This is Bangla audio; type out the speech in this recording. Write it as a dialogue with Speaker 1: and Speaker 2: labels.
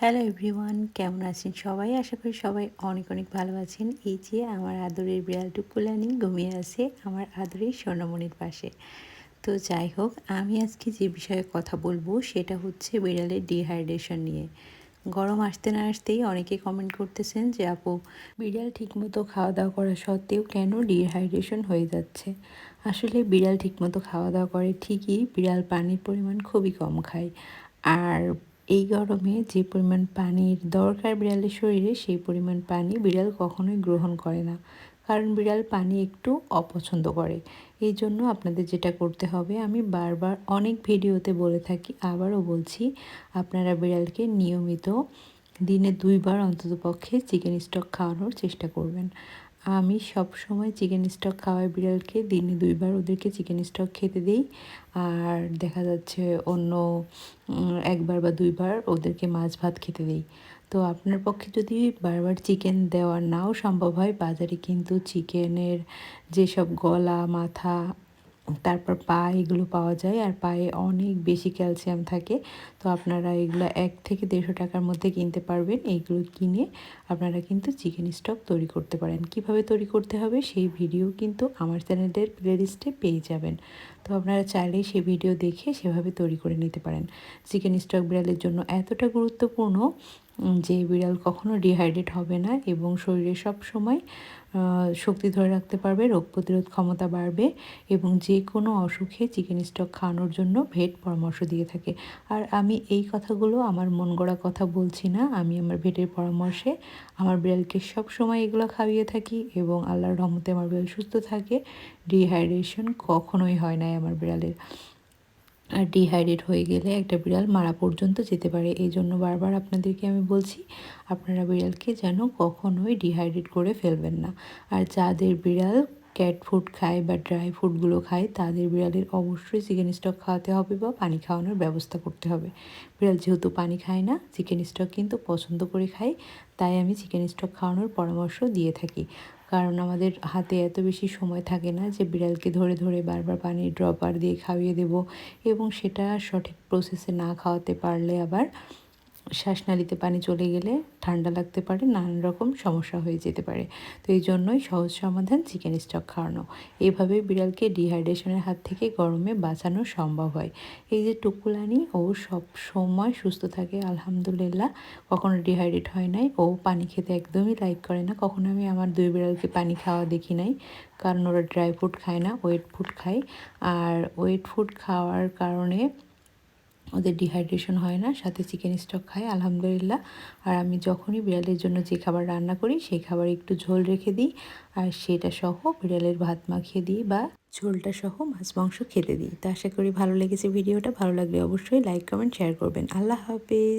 Speaker 1: হ্যালো এভরিওয়ান কেমন আছেন সবাই? আশা করি সবাই অনেক অনেক ভালো আছেন। এই যে আমার আদরের বিড়াল টুকুলানি ঘুমিয়ে আছে আমার আদরের স্বর্ণমণির পাশে। তো যাই হোক, আমি আজকে যে বিষয়ে কথা বলব সেটা হচ্ছে বিড়ালের ডিহাইড্রেশন নিয়ে। গরম আসতে না আসতেই অনেকে কমেন্ট করতেছেন যে, আপু, বিড়াল ঠিকমতো খাওয়া দাওয়া করা সত্ত্বেও কেন ডিহাইড্রেশন হয়ে যাচ্ছে? আসলে বিড়াল ঠিকমতো খাওয়া দাওয়া করে ঠিকই, বিড়াল পানির পরিমাণ খুবই কম খায়। আর এই গরমে যে পরিমাণ পানির দরকার বিড়ালের শরীরে, সেই পরিমাণ পানি বিড়াল কখনোই গ্রহণ করে না। কারণ বিড়াল পানি একটু অপছন্দ করে। এই জন্য আপনাদের যেটা করতে হবে, আমি বারবার অনেক ভিডিওতে বলে থাকি, আবারও বলছি, আপনারা বিড়ালকে নিয়মিত দিনে দুইবার অন্ততপক্ষে চিকেন স্টক খাওয়ানোর চেষ্টা করবেন। আমি সব সময় চিকেন স্টক খাওয়াই বিড়ালকে, দিনে দুইবার ওদেরকে চিকেন স্টক খেতে দিই। আর দেখা যাচ্ছে অন্য একবার বা দুইবার ওদেরকে মাছ ভাত খেতে দিই। তো আপনার পক্ষে যদি বারবার চিকেন দেওয়া নাও সম্ভব হয়, বাজারে কিন্তু চিকেনের যেসব গলা, মাথা তারপর পা এগুলো পাওয়া যায় আর পায়ে অনেক বেশি ক্যালসিয়াম থাকে। তো আপনারা এগুলো এক থেকে দেড়শো টাকার মধ্যে কিনতে পারবেন। এইগুলো কিনে আপনারা কিন্তু চিকেন স্টক তৈরি করতে পারেন। কীভাবে তৈরি করতে হবে সেই ভিডিও কিন্তু আমার চ্যানেলের প্লেলিস্টে পেয়ে যাবেন। তো আপনারা চাইলেই সেই ভিডিও দেখে সেভাবে তৈরি করে নিতে পারেন। চিকেন স্টক বিড়ালের জন্য এতটা গুরুত্বপূর্ণ যে বিড়াল কখনো ডিহাইড্রেট হবে না এবং শরীরে সব সময় শক্তি ধরে রাখতে পারবে, রোগ প্রতিরোধ ক্ষমতা বাড়বে এবং যে কোনো অসুখে চিকেন স্টক খাওয়ানোর জন্য ভেট পরামর্শ দিয়ে থাকে। আর আমি এই কথাগুলো আমার মন গড়া কথা বলছি না, আমি আমার ভেটের পরামর্শে আমার বিড়ালকে সব সময় এগুলো খাইয়ে থাকি এবং আল্লাহর রহমতে আমার বিড়াল সুস্থ থাকে। ডিহাইড্রেশন কখনোই হয় নাই আমার বিড়ালের। আর ডিহাইড্রেট হয়ে গেলে একটা বিড়াল মারা পর্যন্ত যেতে পারে। এই জন্য বারবার আপনাদেরকে আমি বলছি, আপনারা বিড়ালকে যেন কখনোই ডিহাইড্রেট করে ফেলবেন না। আর যাদের বিড়াল ক্যাট ফুড খায় বা ড্রাই ফুডগুলো খায়, তাদের বিড়ালের অবশ্যই চিকেন স্টক খাওয়াতে হবে বা পানি খাওয়ানোর ব্যবস্থা করতে হবে। বিড়াল যেহেতু পানি খায় না চিকেন স্টক কিন্তু পছন্দ করে খায়, তাই আমি চিকেন স্টক খাওয়ানোর পরামর্শ দিয়ে থাকি। কারণ আমাদের হাতে এত বেশি সময় থাকে না যে বিড়ালকে ধরে ধরে বারবার পানির ড্রপার দিয়ে খাইয়ে দেব এবং সেটা সঠিক প্রসেসে না খাওয়াতে পারলে আবার শ্বাসনালীতে পানি চলে গেলে ঠান্ডা লাগতে পারে, নানান রকম সমস্যা হয়ে যেতে পারে। তো এই জন্যই সহজ সমাধান চিকেন স্টক খাওয়ানো। এইভাবে বিড়ালকে ডিহাইড্রেশনের হাত থেকে গরমে বাঁচানো সম্ভব হয়। এই যে টুকুলানি, ও সব সময় সুস্থ থাকে, আলহামদুলিল্লাহ। কখনো ডিহাইড্রেট হয় নাই, ও পানি খেতে একদমই লাইক করে না। কখনো আমি আমার দুই বিড়ালকে পানি খাওয়া দেখি নাই, কারণ ওরা ড্রাই ফুড খায় না ওয়েট ফুড খায়। আর ওয়েট ফুড খাওয়ার কারণে ওদের ডিহাইড্রেশন হয় না, সাথে চিকেন স্টক খায় আলহামদুলিল্লাহ। আর আমি যখনই বিড়ালের জন্য যে খাবার রান্না করি, সেই খাবার একটু ঝোল রেখে দিই, আর সেটা সহ বিড়ালের ভাত মাখিয়ে দিই বা ঝোলটা সহ মাছ, মাংস খেতে দিই। তো আশা করি ভালো লেগেছে ভিডিওটা, ভালো লাগলে অবশ্যই লাইক কমেন্ট শেয়ার করবেন। আল্লাহ হাফেজ।